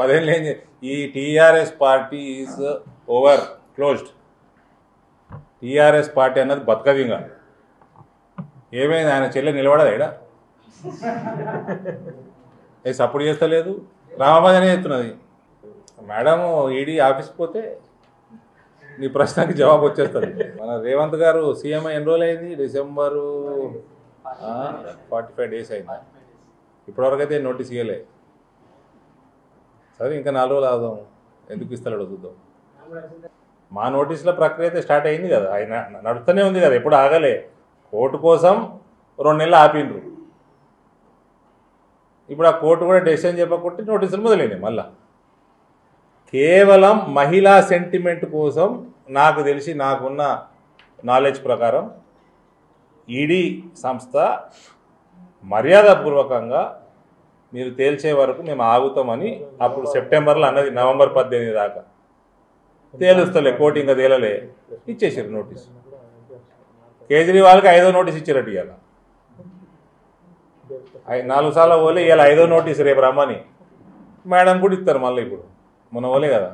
పదేళ్ళు ఏం ఈ TRS party is over closed. TRS party అన్నది బతకదు ఇంకా ఏమైంది? ఆయన చెల్లె నిలబడదా ఇక్కడ ఏ సపోర్ట్ చేస్తలేదు? రామభజనే చెప్తున్నది. మేడం ఈడీ ఆఫీస్కి పోతే నీ ప్రశ్నకి జవాబు వచ్చేస్తుంది. మన రేవంత్ గారు సీఎం ఎన్ని రోజులు అయింది? డిసెంబరు ఫార్టీ ఫైవ్ డేస్ అయింది? ఇప్పటివరకు అయితే నోటీస్ ఇవ్వలేదు సరే ఇంకా నాలుగు రోజులు ఆగుదాం. ఎందుకు ఇస్తాడో చూద్దాం. మా నోటీసుల ప్రక్రియ అయితే స్టార్ట్ అయింది కదా. ఆయన నడుస్తూనే ఉంది కదా. ఎప్పుడు ఆగలే. కోర్టు కోసం రెండు నెలలు ఆపిండ్రు. ఇప్పుడు ఆ కోర్టు కూడా డెసిషన్ చెప్పకుంటే నోటీసులు మొదలైనాయి మళ్ళా. కేవలం మహిళా సెంటిమెంట్ కోసం నాకు తెలిసి నాకున్న నాలెడ్జ్ ప్రకారం ఈడీ సంస్థ మర్యాదపూర్వకంగా మీరు తేల్చే వరకు మేము ఆగుతామని అప్పుడు సెప్టెంబర్లో అన్నది నవంబర్ పద్దెనిమిది దాకా. తేలుస్తలే కోర్టు ఇంకా తేలలే. ఇచ్చేసారు నోటీస్. కేజ్రీవాల్కి ఐదో నోటీస్ ఇచ్చారట ఇవాళ నాలుగు సార్లు పోలే ఇవాళ ఐదో నోటీస్ రేపు రమ్మని. మేడం కూడా ఇస్తారు మళ్ళీ ఇప్పుడు. మొన్న పోలే కదా.